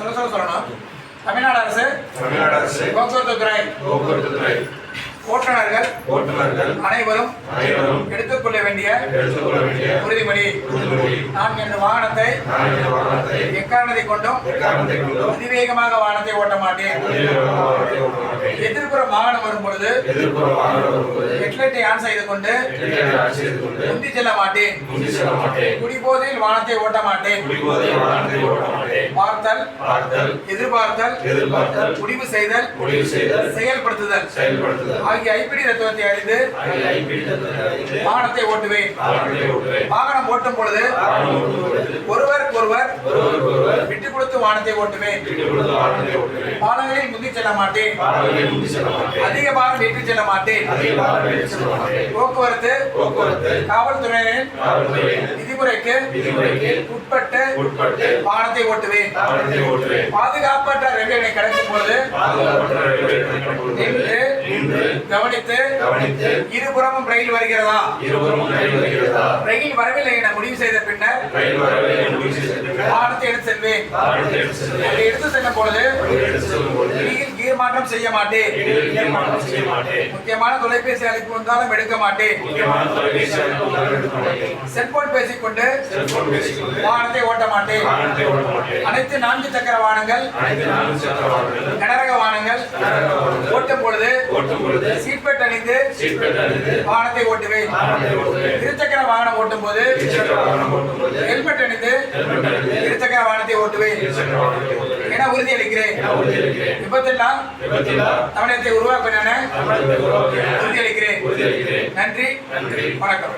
சொல்ல சொல்ல சொல்லணும். தமிழ்நாடு அரசு. தமிழ்நாடு அரசு. போக்குவரத்து துறை போக்குவரத்து துறை ஓட்டுநர்கள். ஓட்டுநர்கள். அனைவரும் அனைவரும் எடுத்துக்கொள்ள வேண்டிய எடுத்துக்கொள்ள வேண்டிய உறுதிமொழி. உறுதிமொழி. நான் என் வாகனத்தை நான் இந்த வாகனத்தை எக்காரணத்தை கொண்டும் எக்காரணத்தை கொண்டும் அதிவேகமாக வாகனத்தை ஓட்ட மாட்டேன். எதிர்ப்புறம் வாகனம் வரும் பொழுது எதிர்ப்புற வாகனம் வரும்போது ஹெட்லைட்டை ஆன் செய்து கொண்டு முந்தி செல்ல மாட்டேன். குடிபோதையில் வாகனத்தை ஓட்ட மாட்டேன். பார்த்தல் பார்த்தல் எதிர்பார்த்தல் முடிவு செய்தல் செயல்படுத்துதல். ஆகிய ஐப்பிடி தத்துவத்தை அறிந்து வாகனத்தை ஓட்டுவேன். வாகனத்தை ஓட்டுவேன். வாகனம் ஓட்டும் பொழுது வாகனம் ஓட்டும் பொழுது ஒருவருக்கு ஒருவர் விட்டுக் கொடுத்து வாகனத்தை ஓட்டுவேன். பாலங்களில் முந்தி செல்ல மாட்டேன். அதிக பாரம் ஏற்றி செல்ல மாட்டேன். போக்குவரத்து போக்குவரத்து காவல்துறையினரின் காவல்துறை விதிமுறைக்கு உட்பட்டு வாகனத்தை ஓட்டுவேன். பாதுகாப்பற்ற ரெவியூனை கடக்கும் பொழுது ரயில்வே நின்று கவனித்து கவனித்து இருபுறமும் ரயில் வருகிறதா? இருவரும் ரயில் வருகிறதா? ரயில் வரவில்லை என முடிவு செய்த பின்னர் ரயில் வரவே முடிவு செய்த பின்னர் வாகனத்தை எடுத்து செல்வேன். வாகனத்தை எடுத்து செல்வேன். அப்படி எடுத்து செல்லும் பொழுது எடுத்து செல்லும் பொழுது கீர் மாற்றம் செய்ய மாட்டேன். செய்ய மாட்டேன். முக்கியமான தொலைபேசி அழைப்பு வந்தாலும் எடுக்க மாட்டேன். முக்கியமான தொலைபேசி அழைப்புகள் எடுக்க மாட்டேன். செல்போன் பேசிக்கொண்டு செல்போன் பேசிக்கொண்டு வாகனத்தை ஓட்ட மாட்டேன். வாகனத்தை ஓட்ட மாட்டேன். அனைத்து நான்கு சக்கர வாகனங்கள் அனைத்து நான்கு சக்கர வாகனங்கள் கனரக வாகனங்கள் கனரக வாகனங்கள் ஓட்டும் பொழுது சீட் பெல்ட் அணிந்து சீட் பெல்ட் அணிந்து வாகனத்தை ஓட்டுவேன். இருசக்கர வாகனம் ஓட்டும் போது ஹெல்மெட் அணிந்து ஹெல்மெட் அணிந்து இருசக்கர வாகனத்தை ஓட்டுவேன். என உறுதியளிக்கிறேன் என உறுதியளிக்கிறேன் விபத்தெல்லாம் விபத்தில்லா தமிழகத்தை உருவாக்க உறுதியளிக்கிறேன் நன்றி. நன்றி. வணக்கம்.